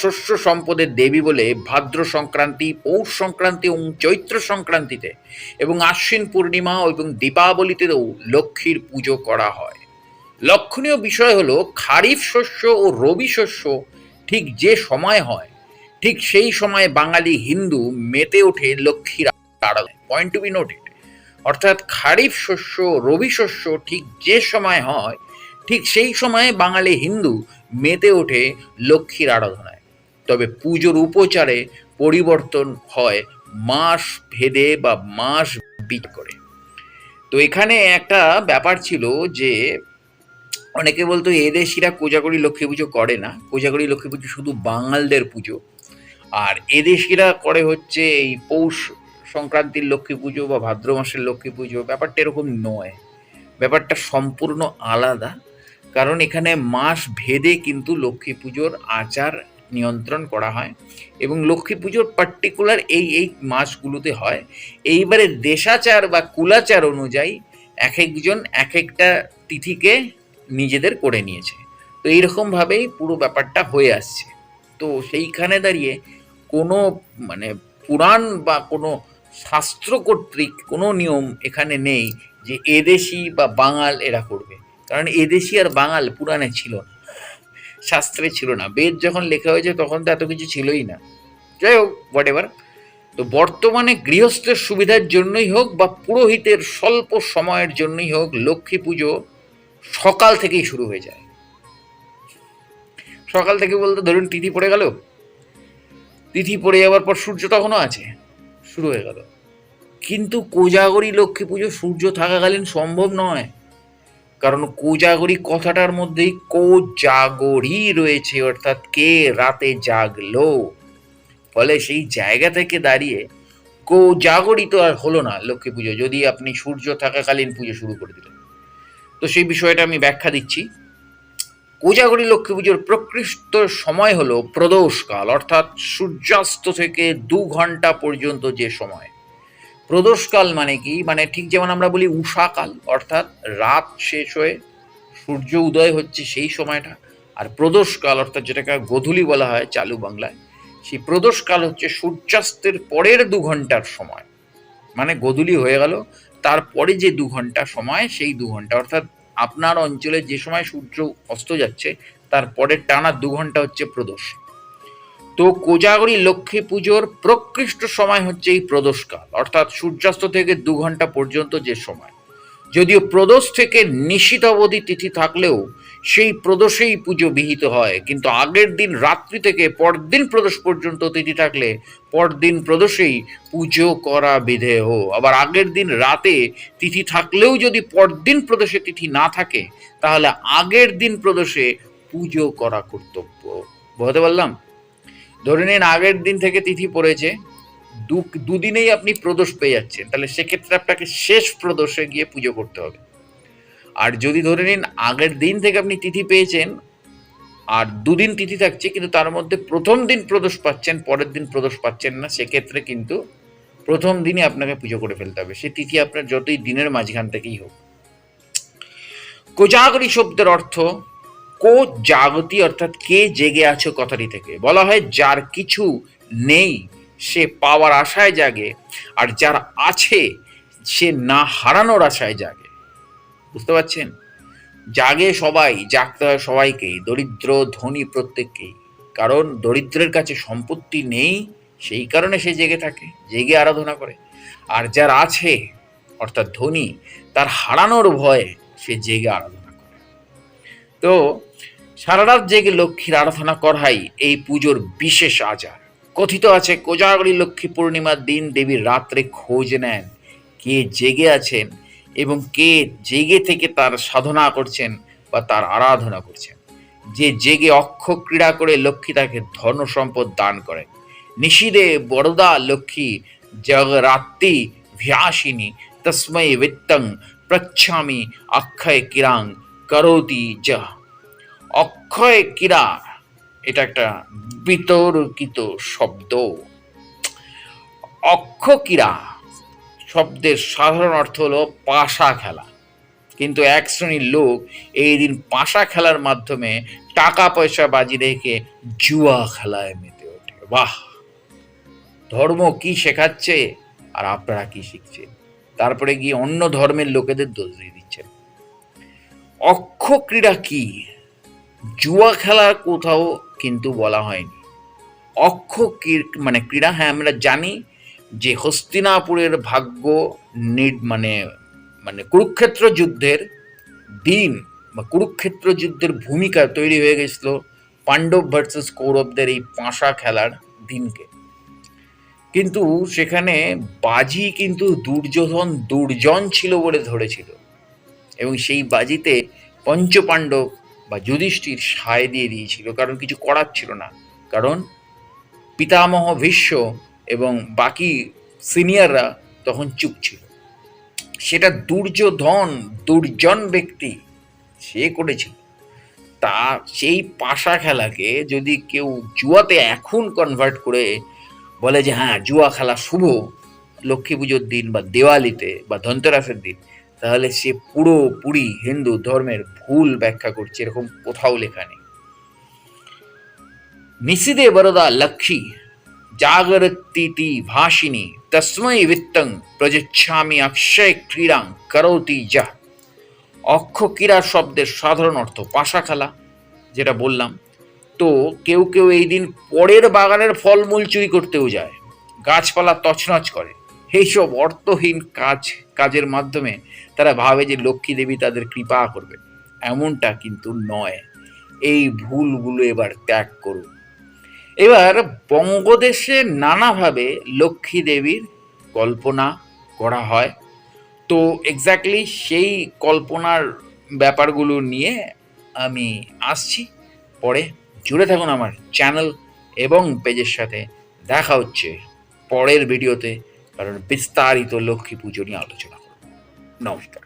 শস্য সম্পদের দেবী বলে ভাদ্র সংক্রান্তি, পৌষ সংক্রান্তি এবং চৈত্র সংক্রান্তিতে এবং আশ্বিন পূর্ণিমা এবং দীপাবলিতেও লক্ষ্মীর পুজো করা হয়। লক্ষণীয় বিষয় হলো খারিফ শস্য ও রবি শস্য ঠিক যে সময় হয়, ঠিক সেই সময় বাঙালি হিন্দু মেতে ওঠে লক্ষ্মীর পয়েন্ট টু বি নোটেড অর্থাৎ খারিফ শস্য, রবি শস্য ঠিক যে সময় হয়, ঠিক সেই সময়ে বাঙালি হিন্দু মেতে ওঠে লক্ষ্মীর আরাধনায়। তবে পুজোর উপচারে পরিবর্তন হয় মাস ভেদে বা মাস বিট করে। তো এখানে একটা ব্যাপার ছিল যে, অনেকে বলতো এদেশিরা কোজাগরি লক্ষ্মী পুজো করে না। কোজাগরি লক্ষ্মী পুজো শুধু বাঙালদের পুজো। আর এদেশিরা করে হচ্ছে এই পৌষ সংক্রান্তির লক্ষ্মী পুজো বা ভাদ্র মাসের লক্ষ্মী পুজো। ব্যাপারটা এরকম নয়। ব্যাপারটা সম্পূর্ণ আলাদা। কারণ এখানে মাস ভেদে কিন্তু লক্ষ্মী পুজোর আচার নিয়ন্ত্রণ করা হয় এবং লক্ষ্মী পুজোর পার্টিকুলার এই এই মাসগুলোতে হয়। এইবারে দেশাচার বা কুলাচার অনুযায়ী এক একজন এক একটা তিথিকে নিজেদের করে নিয়েছে। তো এইরকমভাবেই পুরো ব্যাপারটা হয়ে আসছে। তো সেইখানে দাঁড়িয়ে কোনো মানে পুরাণ বা কোনো শাস্ত্র কর্তৃক কোনো নিয়ম এখানে নেই যে এদেশি বা বাঙাল এরা করবে। কারণ এদেশি আর বাঙাল পুরাণে ছিল না। শাস্ত্রে ছিল না। বেদ যখন লেখা হয়েছে তখন তো এত কিছু ছিলই না। যাই হোক হোয়াট এভার তো বর্তমানে গৃহস্থের সুবিধার জন্যই হোক বা পুরোহিতের স্বল্প সময়ের জন্যই হোক লক্ষ্মী পুজো সকাল থেকেই শুরু হয়ে যায়। সকাল থেকে বলতে ধরুন তিথি পড়ে গেল। তিথি পড়ে যাওয়ার পর সূর্য তখনও আছে। শুরু হয়ে গেল। কিন্তু কোজাগরী লক্ষ্মী পুজো সূর্য থাকাকালীন সম্ভব নয়। কারণ কোজাগরি কথাটার মধ্যেই কোজাগরি রয়েছে, অর্থাৎ কে রাতে জাগলো? ফলে সেই জায়গা থেকে দাঁড়িয়ে কোজাগরি তো আর হলো না লক্ষ্মী পুজো, যদি আপনি সূর্য থাকাকালীন পুজো শুরু করে দিলেন। তো সেই বিষয়টা আমি ব্যাখ্যা দিচ্ছি। কোজাগরি লক্ষ্মী পুজোর প্রকৃষ্ট সময় হলো প্রদোষকাল অর্থাৎ সূর্যাস্ত থেকে দু ঘণ্টা পর্যন্ত যে সময়। প্রদোষকাল মানে কি? মানে ঠিক যেমন আমরা বলি উষাকাল, অর্থাৎ রাত শেষ হয়ে সূর্য উদয় হচ্ছে সেই সময়টা, আর প্রদোষকাল, অর্থাৎ যেটাকে গোধূলি বলা হয় চালু বাংলায়, সেই প্রদোষকাল হচ্ছে সূর্যাস্তের পরের দু ঘণ্টার সময়। মানে গোধূলি হয়ে গেল, তারপরে যে দু ঘণ্টা সময়, সেই দু ঘণ্টা। অর্থাৎ আপনার অঞ্চলে যে সময় সূর্য অস্ত যাচ্ছে তারপরে টানা দু ঘণ্টা হচ্ছে প্রদোষ। তো কোজাগরি লক্ষ্মী পুজোর প্রকৃষ্ট সময় হচ্ছে এই প্রদোষকাল, অর্থাৎ সূর্যাস্ত থেকে দু ঘণ্টা পর্যন্ত যে সময়। যদিও প্রদোষ থেকে নিশিত অবধি তিথি থাকলেও সেই প্রদোষেই পুজো বিহিত হয়, কিন্তু আগের দিন রাত্রি থেকে পরদিন প্রদোষ পর্যন্ত তিথি থাকলে পরদিন প্রদোষেই পুজো করা বিধেয়। আবার আগের দিন রাতে তিথি থাকলেও যদি পরদিন প্রদোষে তিথি না থাকে, তাহলে আগের দিন প্রদোষে পুজো করা কর্তব্য। বুঝতে পারলাম? ধরে নিন আগের দিন থেকে তিথি পড়েছে, দু, দুদিনেই আপনি প্রদোষ পেয়ে যাচ্ছেন, তাহলে সেক্ষেত্রে আপনাকে শেষ প্রদোষে গিয়ে পুজো করতে হবে। আর যদি ধরে নিন আগের দিন থেকে আপনি তিথি পেয়েছেন, আর দুদিন তিথি থাকছে, কিন্তু তার মধ্যে প্রথম দিন প্রদোষ পাচ্ছেন, পরের দিন প্রদোষ পাচ্ছেন না, সেক্ষেত্রে কিন্তু প্রথম দিনই আপনাকে পুজো করে ফেলতে হবে। সে তিথি আপনার যতই দিনের মাঝখান থেকেই হোক। কোজাগরি শব্দের অর্থ কো জাগতি অর্থাৎ কে জেগে আছো কথাটি থেকে। বলা হয়, যার কিছু নেই, সে পাওয়ার আশায় জাগে, আর যার আছে, সে না হারানোর আশায় জাগে। বুঝতে পারছেন? জাগে সবাই, জাগতে হয় সবাইকেই দরিদ্র, ধনী প্রত্যেককেই কারণ দরিদ্রের কাছে সম্পত্তি নেই, সেই কারণে সে জেগে থাকে, জেগে আরাধনা করে। আর যার আছে, অর্থাৎ ধনী, তার হারানোর ভয়ে সে জেগে আরাধনা করে। তো সারা রাত জেগে লক্ষ্মীর আরাধনা করাই এই পুজোর বিশেষ আচার। কথিত আছে, কোজাগরী লক্ষ্মী পূর্ণিমার দিন দেবীর রাত্রে খোঁজ নেন কে জেগে আছেন এবং কে জেগে থেকে তার সাধনা করছেন বা তার আরাধনা করছেন। যে জেগে অক্ষ ক্রীড়া করে লক্ষ্মী তাকে ধন সম্পদ দান করেন। নিশিদে বরদা লক্ষ্মী জগরাত্রি ভ্যাসিনী তস্মৈ বিত্তং প্রচ্ছামি অক্ষয় কিরাং করতি যা অক্ষয় কিরা এটা একটা বিতর্কিত শব্দ। অক্ষকিরা শব্দের সাধারণ অর্থ হলো পাশা খেলা। কিন্তু এক শ্রেণির লোক এই দিন পাশা খেলার মাধ্যমে টাকা পয়সা বাজি রেখে জুয়া খেলায় মেতে ওঠে। বাহ! ধর্ম কি শেখাচ্ছে আর আপনারা কি শিখছেন? তারপরে গিয়ে অন্য ধর্মের লোকেদের দোষ দিয়ে দিচ্ছেন। অক্ষ ক্রীড়া কি? জুয়া খেলার কোথাও কিন্তু বলা হয়নি। অক্ষ মানে ক্রীড়া হ্যাঁ আমরা জানি যে হস্তিনাপুরের ভাগ্য নির- মানে মানে কুরুক্ষেত্র যুদ্ধের দিন বা কুরুক্ষেত্র যুদ্ধের ভূমিকা তৈরি হয়ে গেছিল পাণ্ডব ভার্সেস কৌরবদের এই পাঁশা খেলার দিনকে। কিন্তু সেখানে বাজি কিন্তু দুর্যোধন দুর্জন ছিল বলে ধরেছিল এবং সেই বাজিতে পঞ্চপাণ্ডব যুধিষ্ঠির সায় দিয়ে দিয়েছিল, কারণ কিছু করার ছিল না। কারণ পিতামহ ভীষ্ম এবং বাকি সিনিয়ররা তখন চুপ ছিল। সেটা দুর্যোধন, দুর্জন ব্যক্তি, সে করেছিল। তা সেই পাশা খেলাকে যদি কেউ জুয়াতে এখন কনভার্ট করে বলে যে হ্যাঁ জুয়া খেলা শুভ, লক্ষ্মী পুজোর দিন বা দেওয়ালিতে বা ধনতেরাসের দিন তাহলে সে পুরোপুরি হিন্দু ধর্মের ভুল ব্যাখ্যা করছে, এরকম কোথাও লেখা নেই। নিষিদে বরদা লক্ষ্মী জাগরতীতি ভাসিনী তস্মৈ বিত্তং প্রযচ্ছামি অক্ষয় ক্রীড়াং করতি যা। অক্ষ ক্রীড়া শব্দের সাধারণ অর্থ পাশা খেলা যেটা বললাম। তো কেউ কেউ এই দিন পরের বাগানের ফলমূল চুরি করতেও যায়, গাছপালা তছনছ করে। এইসব অর্থহীন কাজ। কাজের মাধ্যমে তারা ভাবে যে লক্ষ্মী দেবী তাদের কৃপা করবে। এমনটা কিন্তু নয়। এই ভুলগুলো এবার ত্যাগ করুন। এবার বঙ্গদেশে নানাভাবে লক্ষ্মী দেবীর কল্পনা করা হয়। তো এক্স্যাক্টলি সেই কল্পনার ব্যাপারগুলো নিয়ে আমি আসছি। পরে জুড়ে থাকুন আমার চ্যানেল এবং পেজের সাথে। দেখা হচ্ছে পরের ভিডিওতে কারণ বিস্তারিত লক্ষ্মী পুজো নিয়ে আলোচনা করব নমস্কার